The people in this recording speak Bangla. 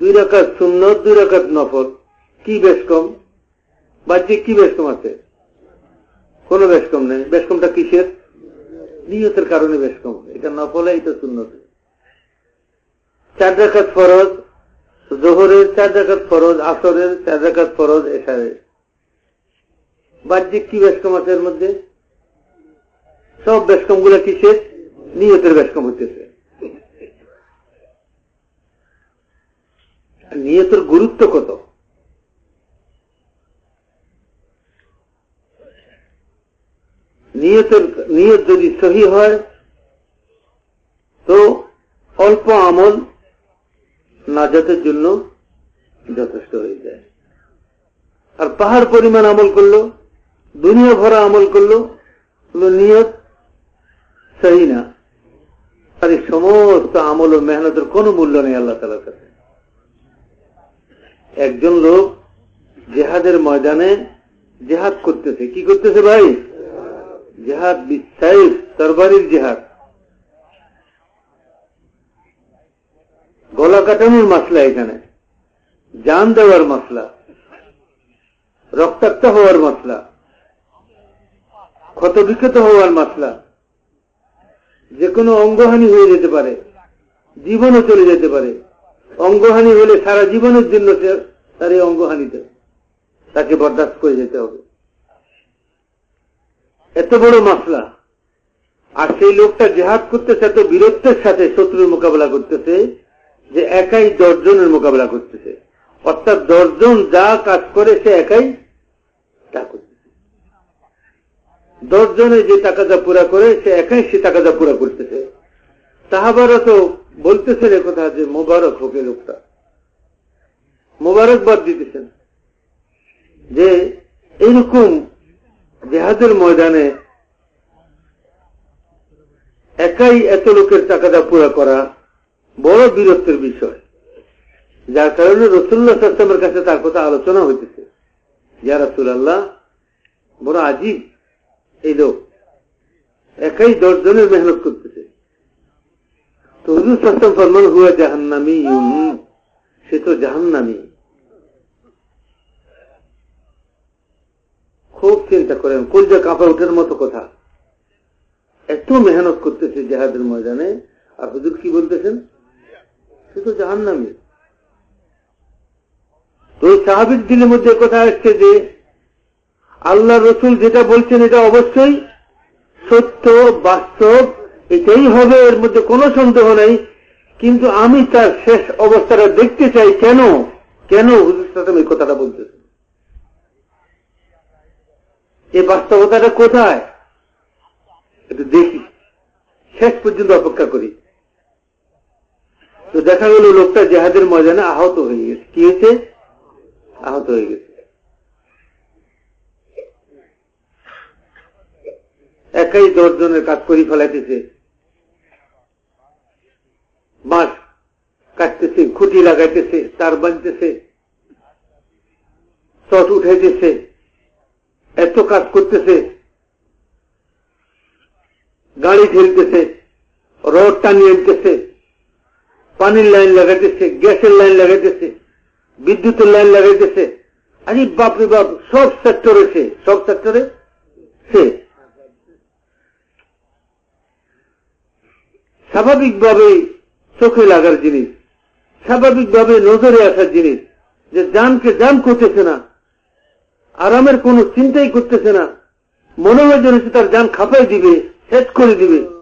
দুই রাকাত সুন্নত, দুই রাকাত নফল। কি বেশ কম? বাহ্যিক কি বেশ কম আছে? কোনো বেশ কম নেই। বেশ কমটা কিসের? নিয়তের কারণে বেশ কম। এটা নফলে, এটা সুন্নত। চার রাকাত ফরজ জোহরের, চার রাকাত ফরজ আসরের, চার রাকাত ফরজ এসারের বাহ্যিক কি বেশ কম আছে এর মধ্যে? সব বেশকমগুলা কিসের? নিয়তের বেশকম হইতেছে। নিয়তের গুরুত্ব কত? নিয়তের, নিয়ত যদি সহি হয়, তো অল্প আমল নাজাতের জন্য যথেষ্ট হয়ে যায়। আর পাহাড় পরিমাণ আমল করল, দুনিয়া ভরা আমল করল নিয়ত সহি না। আর এই সমস্ত আমল ও মেহনতের কোনো মূল্য নেই আল্লাহ তালার কাছে। একজন লোক জেহাদের ময়দানে জেহাদ করতেছে। কি করতেছে ভাই? জেহাদ বিশ্বাইফ তরবারির জেহাদ। গলা কাটানোর মাসলা এখানে। জান দেওয়ার মাসলা। রক্তাক্ত হওয়ার মাসলা। ক্ষত বিক্ষত হওয়ার মাসলা। যে কোনো অঙ্গহানি হয়ে যেতে পারে। জীবনও চলে যেতে পারে। অঙ্গহানি হলে সারা জীবনের জন্য তার এই অঙ্গহানিতে তাকে বরদাস্ত করে যেতে হবে। এত বড় মাসলা। আর সেই লোকটা জেহাদ করতেছে, এত বীরত্বের সাথে শত্রুর মোকাবেলা করতেছে যে একাই দশজনের মোকাবেলা করতেছে। অর্থাৎ দশজন যা কাজ করে, সে একাই তা করতেছে। দশজনে যে টাকাটা পুরা করে, সে একাই সে টাকাটা পুরা করতেছে। সাহাবারা তো বলতেছেন কথা যে, মোবারক হোক লোকটা। মোবারকবাদ দিতেছেন। যে এইরকম জেহাদের ময়দানে একাই এত লোকের টাকাটা পুরা করা বড় বীরত্বের বিষয়। যার কারণে রসুল্লাহ সাল্লামের কাছে তার কথা আলোচনা হইতেছে। ইয়া রাসুলাল্লাহ, বড় আজীব এই লোক। একাই দশ জনের মেহনত করতেছে। তো হুজুর সাল্লাম ফরমান হুয়া জাহান্নামি, সে তো জাহান্নামি। চিন্তা করেন কলজা কাঁপা উঠার মতো কথা। এত মেহনত করতেছে জেহাদের ময়দানে, আর হুজুর কি বলতেছেন? সে তো জাহান্নামি। তো সাহাবির দিনের মধ্যে কথা আসছে যে, আল্লাহ রসুল যেটা বলছেন এটা অবশ্যই সত্য, বাস্তব, এটাই হবে, এর মধ্যে কোনো সন্দেহ নেই। কিন্তু আমি তার শেষ অবস্থাটা দেখতে চাই কেন? কেন হুজুর সাথে এই কথাটা বলতেছে এই বাস্তবতাটা কোথায়? একটু দেখি। শেষ পর্যন্ত অপেক্ষা করি। তো দেখা গেল লোকটা জেহাদের ময়দানে আহত হয়ে গেছে। কি হয়েছে? আহত হয়ে গেছে। একাই দশজনের কাজ করি ফেলাইতেছে। বাঁশ কাটতেছে, খুঁটি লাগাইতেছে, তার বাঁধতেছে, চট উঠাইতেছে। এত কাজ করতেছে। গাড়ি ঠেলতেছে, রড টানিয়ে আনতেছে, পানির লাইন লাগাইতেছে, গ্যাসের লাইন লাগাইতেছে, বিদ্যুতের লাইন লাগাইতেছে। আরে বাপরে বাপ, সব সেক্টরে সে, সব সেক্টরে সে। স্বাভাবিকভাবে চোখে লাগার জিনিস, স্বাভাবিকভাবে নজরে আসার জিনিস, যে জানকে জান করতেছে না আরামের কোনো চিন্তাই করতেছে না। মনে হয় যেন সে তার যান খাপাই দিবে, শেষ করে দিবে।